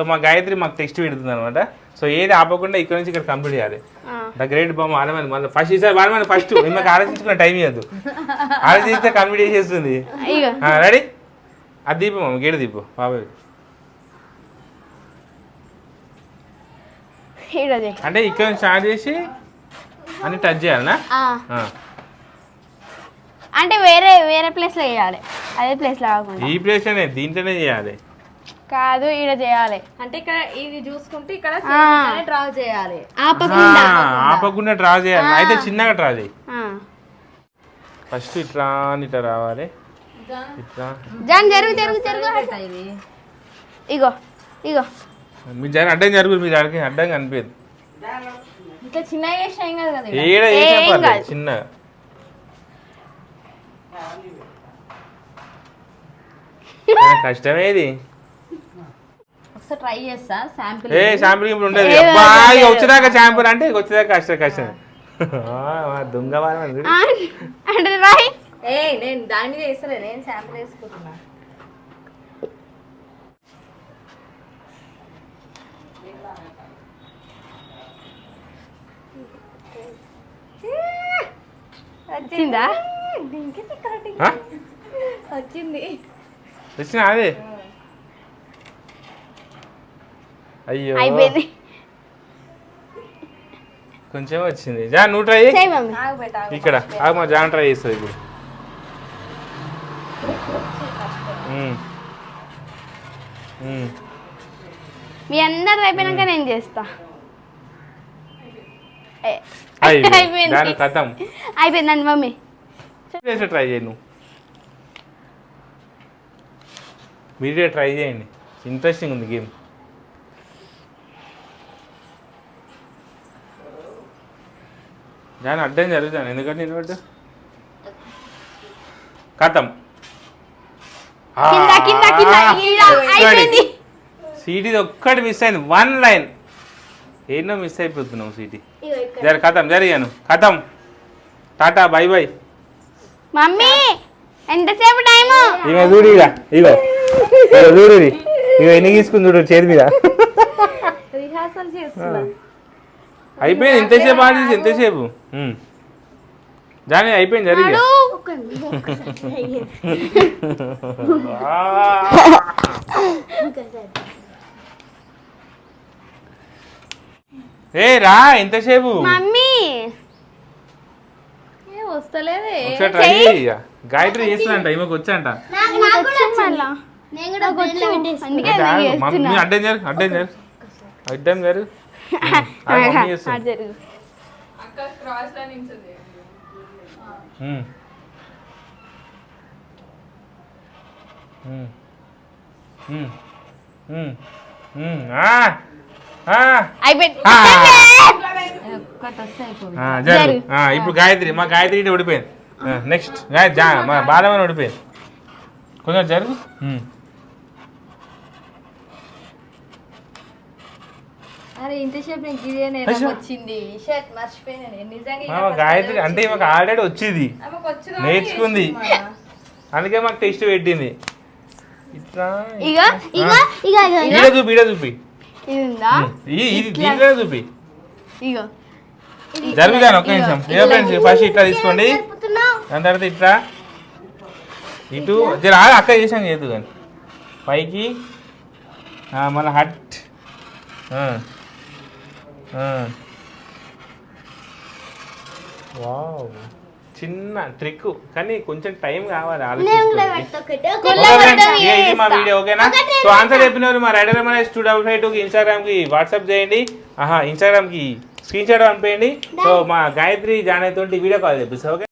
So మా గాయత్రి మాకు text పెడుతుంది అనమాట సో ఏది ఆపకుండా ఇక్కడ నుంచి ఇక్కడ కంప్లీట్ చేయాలి. ఆ. ద గ్రేట్ బామ్మ ఆడమని మళ్ళీ ఫస్ట్ ఈసారి వాడమని ఫస్ట్ మాకు ఆలోచించుకున్న టైం ఇవ్వద్దు ఆలోచిస్తే కంప్లీట్ చేసేస్తుంది. రెడీ అది దీపు మామ గేడు దీపు. బాబాయ్. అంటే ఇక్కడ నుంచి స్టార్ట్ చేసి అన్ని టచ్ చేయాలనా? ఆ. ఆ. అంటే వేరే వేరే ప్లేస్లో వేయాలి అదే ప్లేస్లో కాకుండా. ఈ ప్లేస్లోనే దీంట్లోనే చేయాలి. కాదు ఈడ చేయాలి. అంటే ఇక్కడ ఇది చూసుకుంటే ఇక్కడ. డ్రా చేయాలి. ఆపకుండా. ఆపకుండా డ్రా చేయాలి. అయితే చిన్నగా డ్రా చేయి. ఫస్ట్ ఇట్లా అని ఇట్లా రావాలి. ఇట్లా జాన్ జరుగు జరుగు జరుగు. ఇది. ఇగో ఇగో. మీరు జర అడ్డం జరుగు మీరు అడిగి అడ్డం కనిపించదు. ఇట్లా చిన్నగా చేసినా ఏం కాదు కదా ఇది. ఏడ ఏం చేసినా పర్లేదు, కాదు. చిన్న కష్టమేది? ఒకసారి ట్రై చేస్తా. శాంపిల్ ఏ షాంపూ గింపులు ఉండదు. అబ్బా ఇక. వచ్చేదాకా అంటే ఇక వచ్చేదాకా కష్టం కష్టం. దొంగ అంటే రాయి. ఏ నేను దాని మీద వేస్తలే నేను శాంపిల్ వేసుకుంటున్నా వచ్చిందా? వచ్చింది. వచ్చినా అదే? అయ్యో. అయిపోయింది. కొంచెం వచ్చింది. జా నువ్వు ట్రై. ఇక్కడ. మా జాన్ ట్రై చేస్తుంది ఇప్పుడు. మీ అందరు అయిపోయినాక నేను చేస్తా. అయిపోయింది. కథం. అయిపోయిందండి మమ్మీ. చేసి ట్రై చేయి నువ్వు. మీరే ట్రై చేయండి. ఇంట్రెస్టింగ్ ఉంది గేమ్. దాని అడ్డం జరుగుతాను ఎందుకంటే కథం కింద ఈడ అయిపోయింది సీటీ ఒక్కటి మిస్ అయింది వన్ లైన్ ఎన్నో మిస్ అయిపోతున్నావు సీటీ జర కథం జరిగాను కథం టాటా బై బై మమ్మీ ఎంతసేపు టైము ఇక చూడు ఇక ఇగో ఇగో చూడు. ఇగో ఎన్ని తీసుకుని చూడు చేతి మీద రిహార్సల్ చేస్తున్నా అయిపోయింది. ఎంతసేపు ఆడేసి ఎంతసేపు. జానీ అయిపోయింది జరిగి. ఏ రా ఎంతసేపు మమ్మీ. ఏ వస్తలేదే. ఒకసారి ట్రై చేయి ఇక. గాయత్రి చేస్తుందంట ఈమెకు వచ్చంట. అడ్డం జరు అడ్డం జరు అడ్డం జరు ఆ, ఇప్పుడు గాయత్రి మా గాయత్రి ఓడిపోయింది. నెక్స్ట్ జా మా బాలమని ఓడిపోయింది కొంచెం జరుగు. అరే ఇంతసేపు నీకు ఇదే నేను. వచ్చింది. షర్ట్ మర్చిపోయినా నేను. నిజంగా గాయత్రి అంటే. మాకు ఆల్రెడీ వచ్చింది. నేర్చుకుంది. అందుకే మాకు టెస్ట్ పెట్టింది. ఇట్లా ఇగ ఇగ ఇగ ఇగ ఈడ చూపి ఈడ చూపి. ఇది ఉందా ఉమ్. ఈ- ఇది దీంట్లో చూపి. ఇగో. ఒక్క నిమిషం. ఏ ఫ్రెండ్స్ ఫస్ట్ ఇట్లా తీసుకోండి. దాని తర్వాత ఇట్లా. ఇటు జర అక్క చేసాం చేయదు కానీ. పైకి. మళ్ళీ హట్. వావ్. చిన్న ట్రిక్ కానీ కొంచెం టైం కావాలి ఇది మా వీడియో ఓకేనా? సో ఆన్సర్ చెప్పిన వాళ్ళు మా rider MNS two double five టూకి ఇన్స్టాగ్రామ్కి వాట్సాప్ చేయండి. ఆహా ఇన్స్టాగ్రామ్కి స్క్రీన్ షాట్ పంపేయండి సో మా గాయత్రి జానయ్య తోటి వీడియో కాల్ చెప్పిస్తా ఓకే?